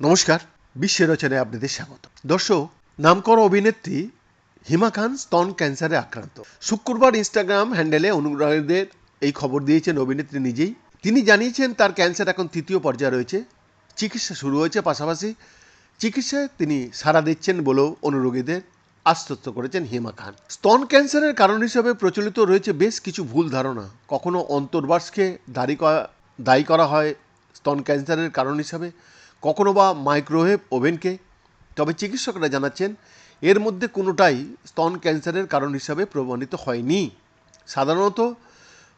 নমস্কার বিশ্বের রচনায় আপনাদের স্বাগত দর্শক, নামকরা অভিনেত্রী হিমা খান স্তন ক্যান্সারে আক্রান্ত। শুক্রবার ইনস্টাগ্রাম হ্যান্ডেলে অনুগ্রহীদের এই খবর দিয়েছেন অভিনেত্রী নিজেই। তিনি জানিয়েছেন, তার ক্যান্সার এখন তৃতীয় পর্যায়ে রয়েছে। চিকিৎসা শুরু হয়েছে পাশাপাশি। চিকিৎসায় তিনি সাড়া দিচ্ছেন বলেও অনুরোগীদের। আশ্বস্ত করেছেন হিমা খান। স্তন ক্যান্সারের কারণ হিসেবে প্রচলিত রয়েছে বেশ কিছু ভুল ধারণা। কখনো অন্তর্বাসকে দায়ী দায়ী করা হয় স্তন ক্যান্সারের কারণ হিসাবে, কখনো বা মাইক্রোওয়েভ ওভেনকে। তবে চিকিৎসকরা জানাচ্ছেন, এর মধ্যে কোনোটাই স্তন ক্যান্সারের কারণ হিসাবে প্রমাণিত হয়নি। সাধারণত,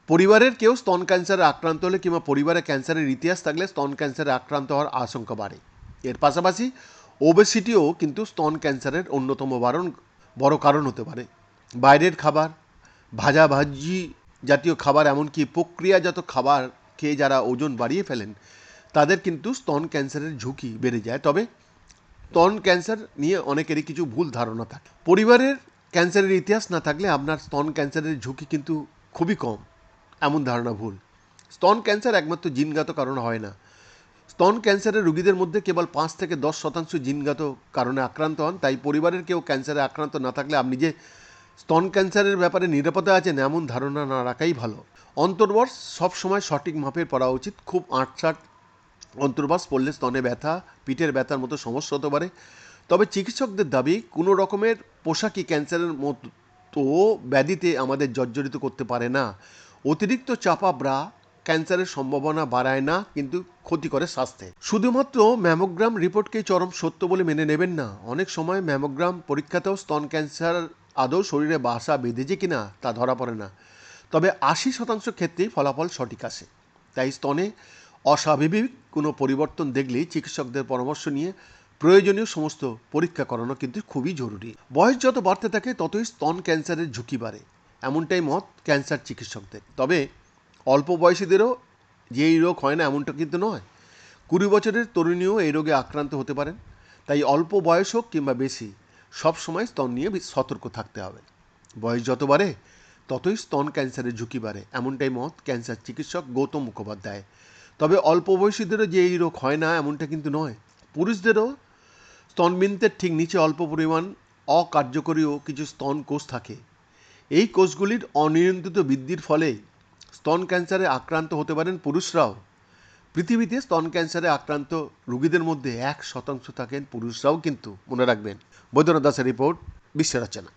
পরিবারের কেউ স্তন ক্যান্সারে আক্রান্ত হলে কিংবা পরিবারে ক্যান্সারের ইতিহাস থাকলে স্তন ক্যান্সারে আক্রান্ত হওয়ার আশঙ্কা বাড়ে। এর পাশাপাশি ওবেসিটিও কিন্তু স্তন ক্যান্সারের অন্যতম বারণ, বড় কারণ হতে পারে। বাইরের খাবার, ভাজা ভাজি জাতীয় খাবার এমনকি প্রক্রিয়াজাত খাবার খেয়ে যারা ওজন বাড়িয়ে ফেলেন, তাদের কিন্তু স্তন ক্যান্সারের ঝুঁকি বেড়ে যায়। তবে স্তন ক্যান্সার নিয়ে অনেকেরই কিছু ভুল ধারণা থাকে। পরিবারের ক্যান্সারের ইতিহাস না থাকলে আপনার স্তন ক্যান্সারের ঝুঁকি কিন্তু খুবই কম। এমন ধারণা ভুল। স্তন ক্যান্সার একমাত্র জিনগত কারণ হয় না। স্তন ক্যান্সারের রোগীদের মধ্যে কেবল পাঁচ থেকে দশ শতাংশ জিনগত কারণে আক্রান্ত হন, তাই পরিবারের কেউ ক্যান্সারে আক্রান্ত না থাকলে আপনি যে স্তন ক্যান্সারের ব্যাপারে নিরাপদে আছেন এমন ধারণা না রাখাই ভালো। অন্তর্বাস সবসময় সঠিক মাপের পড়া উচিত। খুব আটসাট অন্তর্বাস পড়লে স্তনে ব্যথা, পিঠের ব্যথার মতো সমস্যা হতে পারে। তবে চিকিৎসকদের দাবি, কোনো রকমের পোশাকই ক্যান্সারের মতো ব্যাধিতে আমাদের জর্জরিত করতে পারে না। অতিরিক্ত চাপা ব্রা ক্যান্সারের সম্ভাবনা বাড়ায় না, কিন্তু ক্ষতি করে স্বাস্থ্যে। শুধুমাত্র ম্যামোগ্রাম রিপোর্টকেই চরম সত্য বলে মেনে নেবেন না। অনেক সময় ম্যামোগ্রাম পরীক্ষাতেও স্তন ক্যান্সার আদৌ শরীরে বাসা বেঁধেছে কিনা তা ধরা পড়ে না। তবে আশি শতাংশ ক্ষেত্রেই ফলাফল সঠিক আসে। তাই স্তনে অস্বাভাবিক কোনো পরিবর্তন দেখলেই চিকিৎসকদের পরামর্শ নিয়ে প্রয়োজনীয় সমস্ত পরীক্ষা করানো কিন্তু খুবই জরুরি। বয়স যত বাড়তে থাকে, ততই স্তন ক্যান্সারের ঝুঁকি বাড়ে। এমনটাই মত ক্যান্সার চিকিৎসকদের। তবে অল্প বয়সীদেরও যে এই রোগ হয় না এমনটা কিন্তু নয়। কুড়ি বছরের তরুণীও এই রোগে আক্রান্ত হতে পারেন। তাই অল্প বয়স হোক কিংবা বেশি, সব সময় স্তন নিয়ে সতর্ক থাকতে হবে। বয়স যত বাড়ে, ততই স্তন ক্যান্সারের ঝুঁকি বাড়ে। এমনটাই মত ক্যান্সার চিকিৎসক গৌতম মুখোপাধ্যায়। তবে অল্প বয়সীদেরও যে এই রোগ হয় না এমনটা কিন্তু নয়। পুরুষদেরও স্তনবিন্তের ঠিক নিচে অল্প পরিমাণ অকার্যকরীও কিছু স্তন কোষ থাকে। এই কোষগুলির অনিয়ন্ত্রিত বৃদ্ধির ফলে স্তন ক্যান্সারে আক্রান্ত হতে পারেন পুরুষরাও। পৃথিবীতে স্তন ক্যান্সারে আক্রান্ত রোগীদের মধ্যে এক শতাংশ থাকেন পুরুষরাও কিন্তু। মনে রাখবেন। বৈদ্যনাথ দাসের রিপোর্ট বিশ্বের রচনা।